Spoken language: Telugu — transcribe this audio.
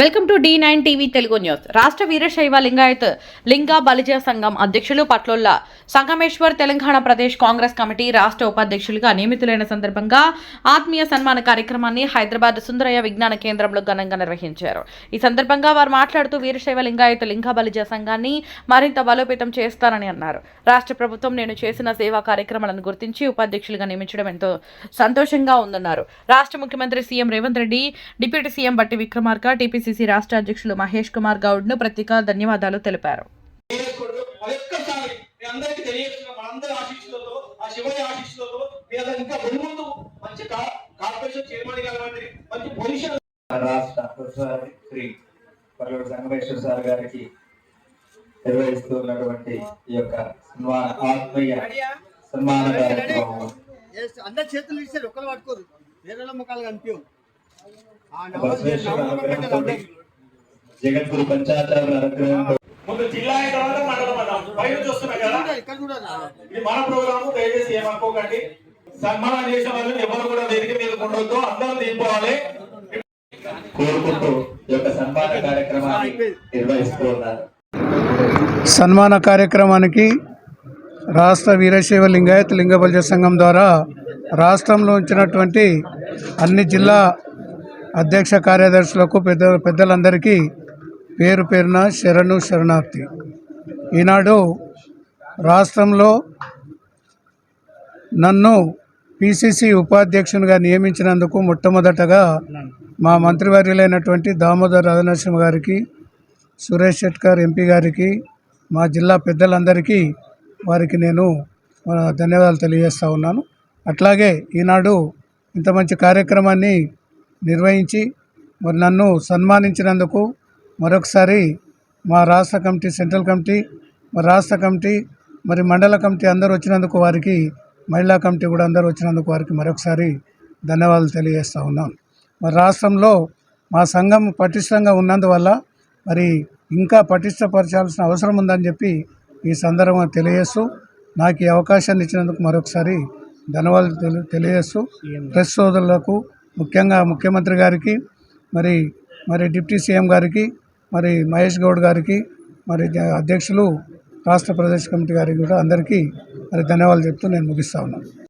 Welcome to the nine TV Telugu news. రాష్ట్ర వీరశైవ లింగాయత్ లింగా బలిజ సంఘం అధ్యక్షులు పట్లొల్ల సంగమేశ్వర్ తెలంగాణ ప్రదేశ్ కాంగ్రెస్ కమిటీ రాష్ట్ర ఉపాధ్యక్షులుగా నియమితులైన సందర్భంగా ఆత్మీయ సన్మాన కార్యక్రమాన్ని హైదరాబాద్ సుందరయ్య విజ్ఞాన కేంద్రంలో ఘనంగా నిర్వహించారు. ఈ సందర్భంగా వారు మాట్లాడుతూ వీరశైవ లింగాయత లింగాబలిజ సంఘాన్ని మరింత బలోపేతం చేస్తారని అన్నారు. రాష్ట్ర ప్రభుత్వం నేను చేసిన సేవా కార్యక్రమాలను గుర్తించి ఉపాధ్యక్షులుగా నియమించడం ఎంతో సంతోషంగా ఉందన్నారు. రాష్ట్ర ముఖ్యమంత్రి CM Revanth Reddy deputy CM Bhatti Vikramarka TPCC రాష్ట్ర అధ్యక్షులు మహేష్ కుమార్ గౌడ్ను ప్రత్యేక ధన్యవాదాలు తెలిపారు. శివయ్య ఆశీస్సులతో అందరూ ఇంకా ముందు మంచి కా- కార్పొరేషన్ చైర్మన్ కానివ్వండి మంచి పొజిషన్ రాష్ట్ర ప్రొఫెసర్ శ్రీ పల్లెడు సంగమేశ్వర సార్ గారికి నిర్వహిస్తున్నటువంటి ఈ యొక్క సన్మాన ఆత్మీయ సన్మాన కార్యక్రమం. అందరు చేతులు ఒక్కరు పట్టుకోరు. వేరే వాళ్ళ ముఖాలు కనిపించవు జగద్గురు అనుగ్రహంతో ముందు జిల్లా అయిన తర్వాత చూస్తున్నాం కదా. అందరూ. ఇక్కడ చూడాలి. ఇది మన ప్రోగ్రామ్ దయచేసి ఏమనుకోకండి. సన్మానం చేసే వాళ్ళని ఎవరు కూడా వేదిక మీద ఉండొద్దు అందరం దిగిపోవాలి కోరుకుంటూ ఈ యొక్క సన్మాన కార్యక్రమాన్ని నిర్వహిస్తూ ఉన్నారు సన్మాన కార్యక్రమానికి రాష్ట్ర వీరశైవ లింగాయత్ లింగబల్జ సంఘం ద్వారా రాష్ట్రంలో ఉంచినటువంటి అన్ని జిల్లా అధ్యక్ష కార్యదర్శులకు పెద్ద పెద్దలందరికీ పేరు పేరున శరణు శరణార్థి. ఈనాడు రాష్ట్రంలో నన్ను పిసిసి ఉపాధ్యక్షునిగా నియమించినందుకు మొట్టమొదటగా మా మంత్రివర్యులైనటువంటి దామోదర్ రాజనరసింహ గారికి సురేష్ షెట్కర్ ఎంపీ గారికి మా జిల్లా పెద్దలందరికీ వారికి నేను ధన్యవాదాలు తెలియజేస్తా ఉన్నాను. అట్లాగే ఈనాడు ఇంత మంచి కార్యక్రమాన్ని నిర్వహించి మరి నన్ను సన్మానించినందుకు మరొకసారి మా రాష్ట్ర కమిటీ సెంట్రల్ కమిటీ మరి రాష్ట్ర కమిటీ మరి మండల కమిటీ అందరూ వచ్చినందుకు వారికి మహిళా కమిటీ కూడా అందరూ వచ్చినందుకు వారికి మరొకసారి ధన్యవాదాలు తెలియజేస్తూ ఉన్నాం. మరి రాష్ట్రంలో మా సంఘం పటిష్టంగా ఉన్నందువల్ల మరి ఇంకా పటిష్టపరచాల్సిన అవసరం ఉందని చెప్పి ఈ సందర్భంగా తెలియజేస్తూ నాకు ఈ అవకాశాన్ని ఇచ్చినందుకు మరొకసారి ధన్యవాదాలు తెలి తెలియజేస్తూ ప్రెస్ సోదరులకు ముఖ్యంగా ముఖ్యమంత్రి గారికి మరి మరి డిప్యూటీ సీఎం గారికి మరి మహేష్ గౌడ్ గారికి మరి అధ్యక్షులు రాష్ట్ర ప్రదేశ్ కమిటీ గారికి కూడా అందరికీ మరి ధన్యవాదాలు చెప్తూ నేను ముగిస్తా ఉన్నాను